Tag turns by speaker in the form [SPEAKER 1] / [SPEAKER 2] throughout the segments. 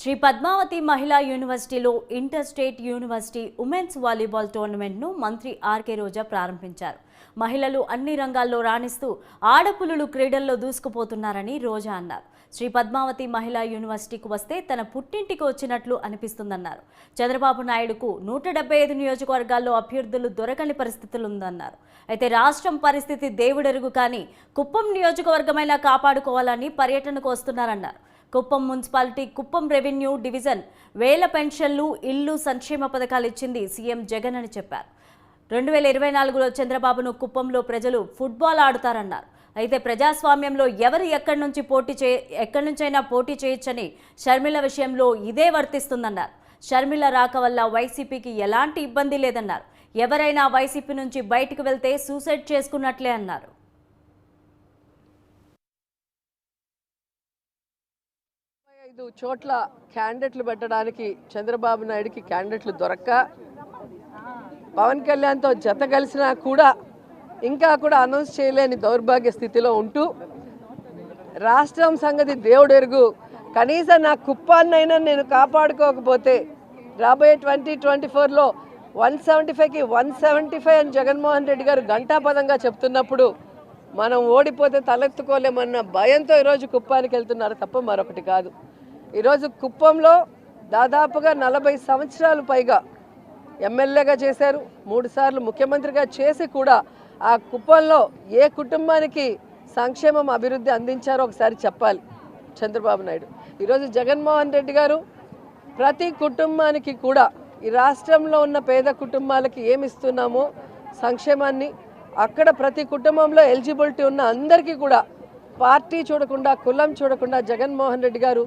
[SPEAKER 1] శ్రీ పద్మావతి మహిళా యూనివర్సిటీలో inter state university women's volleyball టోర్నమెంట్ను మంత్రి ఆర్కే రోజా ప్రారంభించారు. మహిళలు అన్ని రంగాల్లో రాణిస్తూ ఆడపులులు క్రీడల్లో దూసుకుపోతున్నారని రోజా అన్నారు. శ్రీ పద్మావతి మహిళా యూనివర్సిటీకి వస్తే తన పుట్టింటికి వచ్చినట్లు అనిపిస్తుందన్నారు. చంద్రబాబు నాయుడుకు నూట డెబ్బై ఐదు నియోజకవర్గాల్లో అభ్యర్థులు దొరకని పరిస్థితులుందన్నారు. అయితే రాష్ట్రం పరిస్థితి దేవుడెరుగు కానీ కుప్పం నియోజకవర్గమైనా కాపాడుకోవాలని పర్యటనకు వస్తున్నారన్నారు. Kuppam municipality Kuppam revenue division వేల పెన్షన్లు ఇల్లు సంక్షేమ పథకాలు ఇచ్చింది సీఎం జగన్ అని చెప్పారు. రెండు వేల ఇరవై నాలుగులో చంద్రబాబును కుప్పంలో ప్రజలు ఫుట్బాల్ ఆడుతారన్నారు. అయితే ప్రజాస్వామ్యంలో ఎవరు ఎక్కడి నుంచి పోటీ చే ఎక్కడి నుంచైనా పోటీ చేయొచ్చని షర్మిల విషయంలో ఇదే వర్తిస్తుందన్నారు. షర్మిల రాక వల్ల వైసీపీకి ఎలాంటి ఇబ్బంది లేదన్నారు. ఎవరైనా వైసీపీ నుంచి బయటకు వెళ్తే సూసైడ్ చేసుకున్నట్లే అన్నారు.
[SPEAKER 2] ఐదు చోట్ల క్యాండిడేట్లు పెట్టడానికి చంద్రబాబు నాయుడుకి క్యాండిడేట్లు దొరక్క. పవన్ కళ్యాణ్తో జత కలిసినా కూడా ఇంకా కూడా అనౌన్స్ చేయలేని దౌర్భాగ్య స్థితిలో ఉంటూ రాష్ట్రం సంగతి దేవుడు ఎరుగు కనీసం నా కుప్పాన్నైనా నేను కాపాడుకోకపోతే రాబోయే ట్వంటీ ట్వంటీ ఫోర్లో వన్ సెవెంటీ ఫైవ్కి వన్ సెవెంటీ ఫైవ్ అని జగన్మోహన్ రెడ్డి గారు ఘంటాపదంగా చెప్తున్నప్పుడు మనం ఓడిపోతే తలెత్తుకోలేమన్న భయంతో ఈరోజు కుప్పానికి వెళ్తున్నారు తప్ప మరొకటి కాదు. ఈరోజు కుప్పంలో దాదాపుగా నలభై సంవత్సరాలు పైగా ఎమ్మెల్యేగా చేశారు. మూడుసార్లు ముఖ్యమంత్రిగా చేసి కూడా ఆ కుప్పంలో ఏ కుటుంబానికి సంక్షేమం అభివృద్ధి అందించారో ఒకసారి చెప్పాలి. చంద్రబాబు నాయుడు. ఈరోజు జగన్మోహన్ రెడ్డి గారు ప్రతి కుటుంబానికి కూడా ఈ రాష్ట్రంలో ఉన్న పేద కుటుంబాలకి ఏమి ఇస్తున్నామో సంక్షేమాన్ని అక్కడ ప్రతి కుటుంబంలో ఎలిజిబిలిటీ ఉన్న అందరికీ కూడా పార్టీ చూడకుండా కులం చూడకుండా జగన్మోహన్ రెడ్డి గారు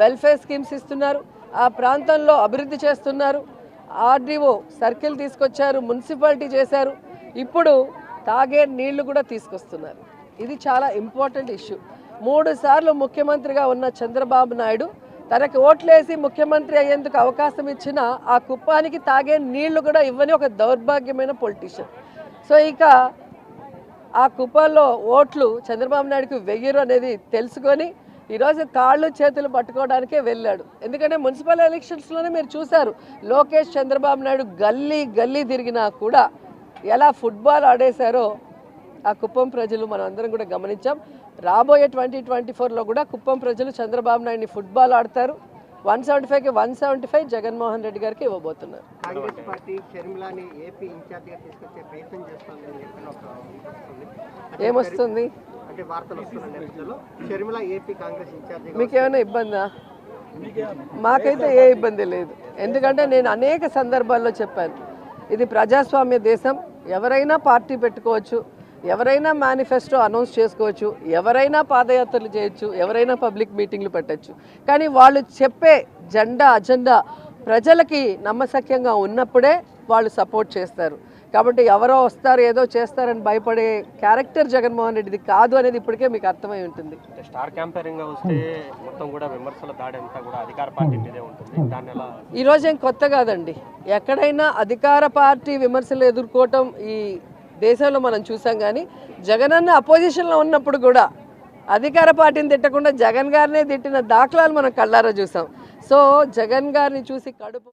[SPEAKER 2] వెల్ఫేర్ స్కీమ్స్ ఇస్తున్నారు. ఆ ప్రాంతంలో అభివృద్ధి చేస్తున్నారు. ఆర్డీఓ సర్కిల్ తీసుకొచ్చారు మున్సిపాలిటీ చేశారు. ఇప్పుడు తాగే నీళ్ళు కూడా తీసుకొస్తున్నారు. ఇది చాలా ఇంపార్టెంట్ ఇష్యూ. మూడు సార్లు ముఖ్యమంత్రిగా ఉన్న చంద్రబాబు నాయుడు తనకు ఓట్లేసి ముఖ్యమంత్రి అయ్యేందుకు అవకాశం ఇచ్చిన ఆ కుప్పానికి తాగే నీళ్ళు కూడా ఇవ్వని ఒక దౌర్భాగ్యమైన పొలిటీషియన్. సో ఇక ఆ కుప్పంలో ఓట్లు చంద్రబాబు నాయుడుకి వెయ్యరు అనేది తెలుసుకొని ఈరోజు కాళ్ళు చేతులు పట్టుకోవడానికే వెళ్ళాడు. ఎందుకంటే మున్సిపల్ ఎలక్షన్స్లోనే మీరు చూశారు లోకేష్ చంద్రబాబు నాయుడు గల్లీ గల్లీ తిరిగినా కూడా ఎలా ఫుట్బాల్ ఆడేశారో ఆ కుప్పం ప్రజలు మనం అందరం కూడా గమనించాం. రాబోయే ట్వంటీ ట్వంటీ ఫోర్లో కూడా కుప్పం ప్రజలు చంద్రబాబు నాయుడిని ఫుట్బాల్ ఆడతారు. వన్ సెవెంటీ ఫైవ్కి one seventy five Jaganmohan Reddy గారికి ఇవ్వబోతున్నారు.
[SPEAKER 3] కాంగ్రెస్ పార్టీ షర్మిలాని ఏపీ ఇన్ఛార్జిగా తీసుకొచ్చే ప్రయత్నం చేస్తుందని చెప్పిన ఒక వస్తుంది.
[SPEAKER 2] ఏమొస్తుంది?
[SPEAKER 3] అంటే వార్తలు వస్తున్న నేపథ్యంలో. షర్మిల ఏపీ కాంగ్రెస్ ఇన్ఛార్జిగా
[SPEAKER 2] మీకేమైనా ఇబ్బందా? మాకైతే ఏ ఇబ్బంది లేదు. ఎందుకంటే నేను అనేక సందర్భాల్లో చెప్పాను. ఇది ప్రజాస్వామ్య దేశం. ఎవరైనా పార్టీ పెట్టుకోవచ్చు ఎవరైనా మేనిఫెస్టో అనౌన్స్ చేసుకోవచ్చు ఎవరైనా పాదయాత్రలు చేయొచ్చు ఎవరైనా పబ్లిక్ మీటింగ్లు పెట్టచ్చు. కానీ వాళ్ళు చెప్పే జెండా అజెండా ప్రజలకి నమ్మశక్యంగా ఉన్నప్పుడే వాళ్ళు సపోర్ట్ చేస్తారు. కాబట్టి ఎవరో వస్తారు ఏదో చేస్తారని భయపడే క్యారెక్టర్ జగన్మోహన్ రెడ్డిది కాదు అనేది ఇప్పటికే మీకు అర్థమై ఉంటుంది.
[SPEAKER 4] స్టార్ క్యాంపైరింగ్గా వస్తే మొత్తం కూడా విమర్శల దాడి అంతా కూడా అధికార పార్టీ మీదే ఉంటుంది. దాన్ని ఎలా
[SPEAKER 2] ఈరోజు ఏం కొత్త కాదండి. ఎక్కడైనా అధికార పార్టీ విమర్శలు ఎదుర్కోవటం ఈ దేశంలో మనం చూసాం కానీ జగనన్న అపోజిషన్లో ఉన్నప్పుడు కూడా అధికార పార్టీని తిట్టకుండా జగన్ గారినే తిట్టిన దాఖలాలు మనం కళ్ళారా చూసాం. సో జగన్ గారిని చూసి కడుపు